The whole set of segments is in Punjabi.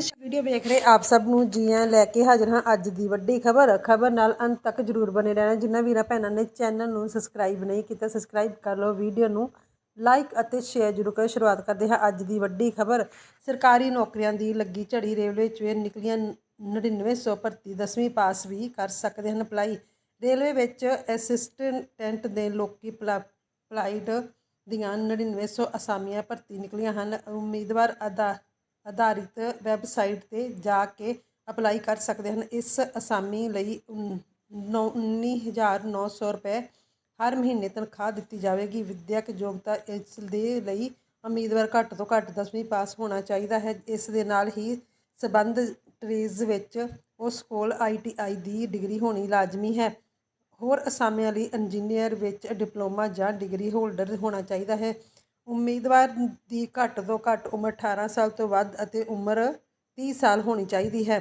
ਵੀਡੀਓ ਵੇਖ ਰਹੇ ਆਪ ਸਭ ਨੂੰ ਜੀ ਆਇਆਂ ਲੈ ਕੇ ਹਾਜ਼ਰ ਹਾਂ ਅੱਜ ਦੀ ਵੱਡੀ ਖਬਰ। ਖਬਰ ਨਾਲ ਅੰਤ ਤੱਕ ਜਰੂਰ ਬਨੇ ਰਹਿਣਾ। ਜਿਨ੍ਹਾਂ ਵੀਰਾਂ ਭੈਣਾਂ ਨੇ ਚੈਨਲ ਨੂੰ ਸਬਸਕ੍ਰਾਈਬ ਨਹੀਂ ਕੀਤਾ ਸਬਸਕ੍ਰਾਈਬ ਕਰ ਲਓ। ਵੀਡੀਓ ਨੂੰ ਲਾਈਕ ਅਤੇ ਸ਼ੇਅਰ ਜਰੂਰ ਕਰੋ। ਸ਼ੁਰੂਆਤ ਕਰਦੇ ਹਾਂ ਅੱਜ ਦੀ ਵੱਡੀ ਖਬਰ। ਸਰਕਾਰੀ ਨੌਕਰੀਆਂ ਦੀ ਲੱਗੀ ਝੜੀ ਰੇਲਵੇ ਚ ਨਿਕਲੀਆਂ 9900 ਭਰਤੀ 10ਵੀਂ ਪਾਸ ਵੀ ਕਰ ਸਕਦੇ ਹਨ ਅਪਲਾਈ ਰੇਲਵੇ ਵਿੱਚ ਅਸਿਸਟੈਂਟ ਦੇ ਲੋਕੀ ਅਪਲਾਈਡ ਦੀਆਂ 9900 ਅਸਾਮੀਆਂ ਭਰਤੀ ਨਿਕਲੀਆਂ ਹਨ। ਉਮੀਦਵਾਰ ਅਦਾ ਆਧਾਰਿਤ ਵੈੱਬਸਾਈਟ ਤੇ ਜਾ ਕੇ ਅਪਲਾਈ ਕਰ ਸਕਦੇ ਹਨ। ਇਸ ਅਸਾਮੀ ਲਈ ਉੱਨੀ ਹਜ਼ਾਰ ਨੌ- ਸੌ ਰੁਪਏ ਹਰ ਮਹੀਨੇ ਤਨਖਾਹ ਦਿੱਤੀ ਜਾਵੇਗੀ। ਵਿਦਿਅਕ ਯੋਗਤਾ ਇਸ ਦੇ ਲਈ ਉਮੀਦਵਾਰ ਘੱਟ ਤੋਂ ਘੱਟ 10ਵੀਂ ਪਾਸ ਹੋਣਾ ਚਾਹੀਦਾ ਹੈ। ਇਸ ਦੇ ਨਾਲ ਹੀ ਸਬੰਧ ਟ੍ਰੇਜ਼ ਵਿੱਚ ਉਸ ਕੋਲ ਆਈਟੀਆਈ ਦੀ ਡਿਗਰੀ ਹੋਣੀ ਲਾਜ਼ਮੀ ਹੈ। ਹੋਰ ਅਸਾਮੀਆਂ ਲਈ ਇੰਜੀਨੀਅਰ ਵਿੱਚ ਡਿਪਲੋਮਾ ਜਾਂ ਡਿਗਰੀ ਹੋਲਡਰ ਹੋਣਾ ਚਾਹੀਦਾ ਹੈ। ਉਮੀਦਵਾਰ ਦੀ ਘੱਟ ਤੋਂ ਘੱਟ ਉਮਰ 18 ਸਾਲ ਤੋਂ ਵੱਧ ਅਤੇ ਉਮਰ 30 ਸਾਲ ਹੋਣੀ ਚਾਹੀਦੀ ਹੈ।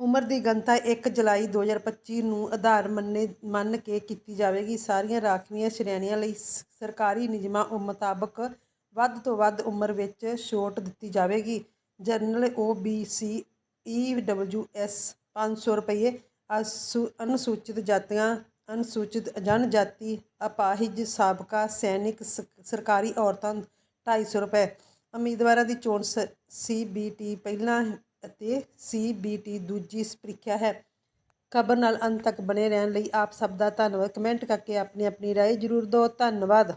ਉਮਰ ਦੀ ਗਣਤਾ 1 ਜੁਲਾਈ 2025 ਨੂੰ ਆਧਾਰ ਮੰਨੇ, ਮੰਨ ਕੇ ਕੀਤੀ ਜਾਵੇਗੀ। ਸਾਰੀਆਂ ਰਾਖਵੀਆਂ ਸ਼੍ਰੇਣੀਆਂ ਲਈ ਸਰਕਾਰੀ ਨਿਯਮਾਂ ਮੁਤਾਬਕ ਵੱਧ ਤੋਂ ਵੱਧ ਉਮਰ ਵਿੱਚ ਛੋਟ ਦਿੱਤੀ ਜਾਵੇਗੀ। ਜਨਰਲ ਓਬੀਸੀ ਈਡਬਲਯੂਐਸ 500 ਰੁਪਏ ਅਸੂ, ਅਨੁਸੂਚਿਤ ਜਾਤੀਆਂ ਅਨੁਸੂਚਿਤ ਜਨਜਾਤੀ ਅਪਾਹਿਜ ਸਾਬਕਾ ਸੈਨਿਕ ਸ- ਸਰਕਾਰੀ ਔਰਤਾਂ 250 ਰੁਪਏ। ਉਮੀਦਵਾਰਾਂ ਦੀ ਚੋਣ ਸੀਬੀਟੀ ਪਹਿਲਾਂ ਅਤੇ ਸੀਬੀਟੀ ਦੂਜੀ ਪ੍ਰੀਖਿਆ ਹੈ। ਖਬਰ ਨਾਲ ਅੰਤ ਤੱਕ ਬਣੇ ਰਹਿਣ ਲਈ ਆਪ ਸਭ ਦਾ ਧੰਨਵਾਦ। ਕਮੈਂਟ ਕਰਕੇ ਆਪਣੀ ਆਪਣੀ ਰਾਏ ਜ਼ਰੂਰ ਦਿਓ। ਧੰਨਵਾਦ।